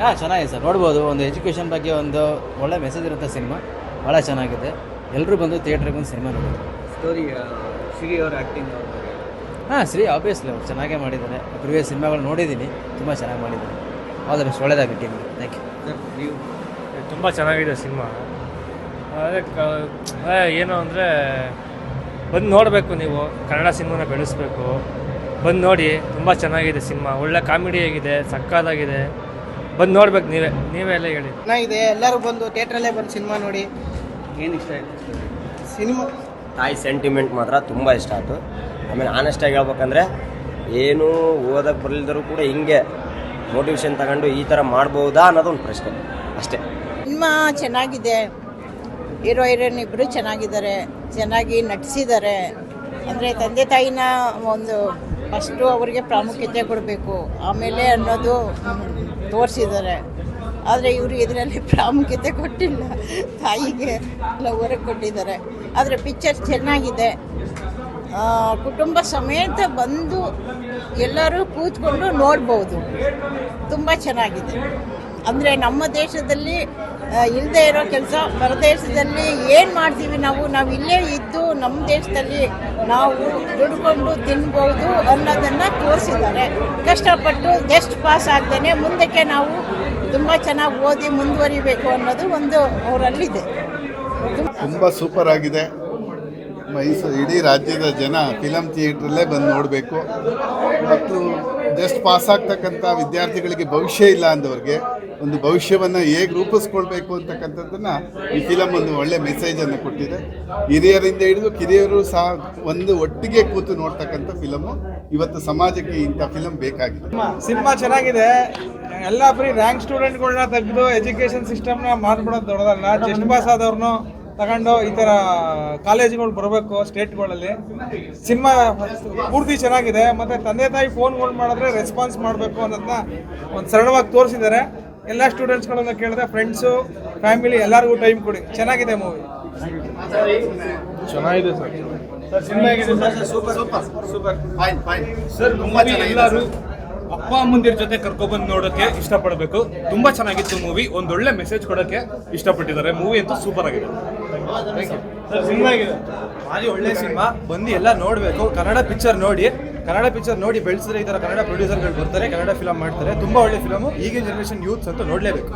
ಹಾಂ ಚೆನ್ನಾಗಿದೆ ಸರ್. ನೋಡ್ಬೋದು ಒಂದು ಎಜುಕೇಷನ್ ಬಗ್ಗೆ ಒಂದು ಒಳ್ಳೆ ಮೆಸೇಜ್ ಇರುತ್ತೆ ಸಿನಿಮಾ. ಭಾಳ ಚೆನ್ನಾಗಿದೆ. ಎಲ್ಲರೂ ಬಂದು ಥಿಯೇಟ್ರಿಗೆ ಬಂದು ಸಿನಿಮಾ ನೋಡಿ ಸ್ಟೋರಿ ಶ್ರೀ ಅವ್ರ ಆ್ಯಕ್ಟಿಂಗ್ ಹಾಂ ಶ್ರೀ ಆಬ್ವಿಯಸ್ಲಿ ಅವ್ರು ಚೆನ್ನಾಗೇ ಮಾಡಿದ್ದಾರೆ. ಪ್ರಿವಿಯಸ್ ಸಿನಿಮಾಗಳು ನೋಡಿದ್ದೀನಿ. ತುಂಬ ಚೆನ್ನಾಗಿ ಮಾಡಿದ್ದಾರೆ. ಆಲ್ ಬೆಸ್ಟ್ ಒಳ್ಳೇದಾಗಲಿ ಟೀಮ್ ಥ್ಯಾಂಕ್ ಯು ನೀವು? ತುಂಬ ಚೆನ್ನಾಗಿದೆ ಸಿನಿಮಾ. ಅದೇ ಏನು ಅಂದರೆ ಬಂದು ನೋಡಬೇಕು ನೀವು. ಕನ್ನಡ ಸಿನಿಮಾನ ಬೆಳೆಸ್ಬೇಕು. ಬಂದು ನೋಡಿ ತುಂಬ ಚೆನ್ನಾಗಿದೆ ಸಿನಿಮಾ. ಒಳ್ಳೆ ಕಾಮಿಡಿ ಆಗಿದೆ ಸಕ್ಕತ್ತಾಗಿದೆ. ಬಂದು ನೋಡ್ಬೇಕು ನೀವೇ ನೀವೇ ಎಲ್ಲ ಹೇಳಿ. ಚೆನ್ನಾಗಿದೆ ಎಲ್ಲರೂ ಬಂದು ಥಿಯೇಟ್ರಲ್ಲೇ ಬಂದು ಸಿನಿಮಾ ನೋಡಿ. ಏನು ಇಷ್ಟ ಆಯ್ತು? ಸಿನಿಮಾ ತಾಯಿ ಸೆಂಟಿಮೆಂಟ್ ಮಾತ್ರ ತುಂಬ ಇಷ್ಟ ಆಯಿತು. ಆಮೇಲೆ ಆನೆಸ್ಟಾಗಿ ಹೇಳ್ಬೇಕಂದ್ರೆ ಏನು ಓದಕ್ಕೆ ಬರಲಿದ್ದರೂ ಕೂಡ ಹಿಂಗೆ ಮೋಟಿವೇಶನ್ ತಗೊಂಡು ಈ ಥರ ಮಾಡ್ಬೋದಾ ಅನ್ನೋದು ಒಂದು ಪ್ರಶ್ನೆ ಅಷ್ಟೇ. ಸಿನಿಮಾ ಚೆನ್ನಾಗಿದೆ. ಹೀರೋ ಹೀರೋಯಿನ್ ಇಬ್ಬರು ಚೆನ್ನಾಗಿದ್ದಾರೆ. ಚೆನ್ನಾಗಿ ನಟಿಸಿದ್ದಾರೆ. ಅಂದರೆ ತಂದೆ ತಾಯಿನ ಒಂದು ಫಸ್ಟು ಅವರಿಗೆ ಪ್ರಾಮುಖ್ಯತೆ ಕೊಡಬೇಕು. ಆಮೇಲೆ ಅನ್ನೋದು ತೋರಿಸಿದ್ದಾರೆ. ಆದರೆ ಇವರು ಇದರಲ್ಲಿ ಪ್ರಾಮುಖ್ಯತೆ ಕೊಟ್ಟಿಲ್ಲ. ತಾಯಿಗೆ ಲವರಿಗೆ ಕೊಟ್ಟಿದ್ದಾರೆ. ಆದರೆ ಪಿಕ್ಚರ್ ಚೆನ್ನಾಗಿದೆ. ಕುಟುಂಬ ಸಮೇತ ಬಂದು ಎಲ್ಲರೂ ಕೂತ್ಕೊಂಡು ನೋಡ್ಬೋದು. ತುಂಬ ಚೆನ್ನಾಗಿದೆ. ಅಂದರೆ ನಮ್ಮ ದೇಶದಲ್ಲಿ ಇಲ್ಲದೆ ಇರೋ ಕೆಲಸ ಹೊರದೇಶದಲ್ಲಿ ಏನು ಮಾಡ್ತೀವಿ ನಾವು? ನಾವು ಇಲ್ಲೇ ಇದ್ದು ನಮ್ಮ ದೇಶದಲ್ಲಿ ನಾವು ದುಡ್ಕೊಂಡು ತಿನ್ಬೋದು ಅನ್ನೋದನ್ನು ತೋರಿಸಿದ್ದಾರೆ. ಕಷ್ಟಪಟ್ಟು ಜಸ್ಟ್ ಪಾಸ್ ಆಗ್ತೇನೆ ಮುಂದಕ್ಕೆ ನಾವು ತುಂಬ ಚೆನ್ನಾಗಿ ಓದಿ ಮುಂದುವರಿಬೇಕು ಅನ್ನೋದು ಒಂದು ಅವರಲ್ಲಿದೆ. ತುಂಬ ಸೂಪರ್ ಆಗಿದೆ. ಮೈಸೂರು ಇಡೀ ರಾಜ್ಯದ ಜನ ಫಿಲಮ್ ಥಿಯೇಟ್ರಲ್ಲೇ ಬಂದು ನೋಡಬೇಕು. ಮತ್ತು ಜಸ್ಟ್ ಪಾಸ್ ಆಗ್ತಕ್ಕಂಥ ವಿದ್ಯಾರ್ಥಿಗಳಿಗೆ ಭವಿಷ್ಯ ಇಲ್ಲ ಅಂದವ್ರಿಗೆ ಒಂದು ಭವಿಷ್ಯವನ್ನು ಹೇಗೆ ರೂಪಿಸ್ಕೊಳ್ಬೇಕು ಅಂತಕ್ಕಂಥದ್ದನ್ನು ಈ ಫಿಲಮ್ ಒಂದು ಒಳ್ಳೆ ಮೆಸೇಜನ್ನು ಕೊಟ್ಟಿದೆ. ಹಿರಿಯರಿಂದ ಹಿಡಿದು ಕಿರಿಯರು ಸಹ ಒಂದು ಒಟ್ಟಿಗೆ ಕೂತು ನೋಡ್ತಕ್ಕಂಥ ಫಿಲಮು ಇವತ್ತು ಸಮಾಜಕ್ಕೆ ಇಂಥ ಫಿಲಮ್ ಬೇಕಾಗಿದೆ. ಸಿನಿಮಾ ಚೆನ್ನಾಗಿದೆ. ಎಲ್ಲ ಫ್ರೀ ರ್ಯಾಂಕ್ ಸ್ಟೂಡೆಂಟ್ಗಳನ್ನ ತೆಗೆದು ಎಜುಕೇಶನ್ ಸಿಸ್ಟಮ್ನ ಮಾಡ್ಬಿಡೋದು ದೊಡ್ಡದಲ್ಲ. ಜಸ್ಟ್ ಪಾಸ್ ಆದವ್ರನ್ನು ತಗೊಂಡು ಈ ಥರ ಕಾಲೇಜುಗಳು ಬರಬೇಕು ಸ್ಟೇಟ್ಗಳಲ್ಲಿ ಸಿನಿಮಾ ಪೂರ್ತಿ ಚೆನ್ನಾಗಿದೆ. ಮತ್ತು ತಂದೆ ತಾಯಿ ಫೋನ್ಗಳು ಮಾಡಿದ್ರೆ ರೆಸ್ಪಾನ್ಸ್ ಮಾಡಬೇಕು ಅನ್ನೋದನ್ನ ಒಂದು ಸರಳವಾಗಿ ತೋರಿಸಿದ್ದಾರೆ. ಎಲ್ಲ ಸ್ಟೂಡೆಂಟ್ಸ್ಗಳನ್ನ ಕೇಳಿದೆ ಫ್ರೆಂಡ್ಸು ಫ್ಯಾಮಿಲಿ ಎಲ್ಲರಿಗೂ ಟೈಮ್ ಕೊಡಿ. ಚೆನ್ನಾಗಿದೆ ಮೂವಿ ಚೆನ್ನಾಗಿದೆ sir. Sir fine fine sir? Movie ಎಲ್ಲರೂ ಅಪ್ಪ ಅಮ್ಮಂದಿರ ಜೊತೆ ಕರ್ಕೊಬಂದು ನೋಡೋಕೆ ಇಷ್ಟಪಡಬೇಕು. ತುಂಬಾ ಚೆನ್ನಾಗಿತ್ತು ಮೂವಿ ಒಂದೊಳ್ಳೆ ಮೆಸೇಜ್ ಕೊಡೋಕೆ ಇಷ್ಟಪಟ್ಟಿದ್ದಾರೆ. ಮೂವಿ ಅಂತೂ ಸೂಪರ್ ಆಗಿದೆ. ಸರ್ ಸಿನಿಮಾ ಆಗಿದೆ ಭಾರಿ ಒಳ್ಳೆ ಸಿನಿಮಾ. ಬಂದು ಎಲ್ಲ ನೋಡಬೇಕು. ಕನ್ನಡ ಪಿಕ್ಚರ್ ನೋಡಿ. ಕನ್ನಡ ಪಿಕ್ಚರ್ ನೋಡಿ ಬೆಳೆಸಿದ್ರೆ ಈ ಥರ ಕನ್ನಡ ಪ್ರೊಡ್ಯೂಸರ್ಗಳು ಬರ್ತಾರೆ, ಕನ್ನಡ ಫಿಲಮ್ ಮಾಡ್ತಾರೆ. ತುಂಬ ಒಳ್ಳೆ ಫಿಲಮು ಈಗಿನ ಜನರೇಷನ್ ಯೂತ್ಸ್ ಅಂತ ನೋಡಲೇಬೇಕು.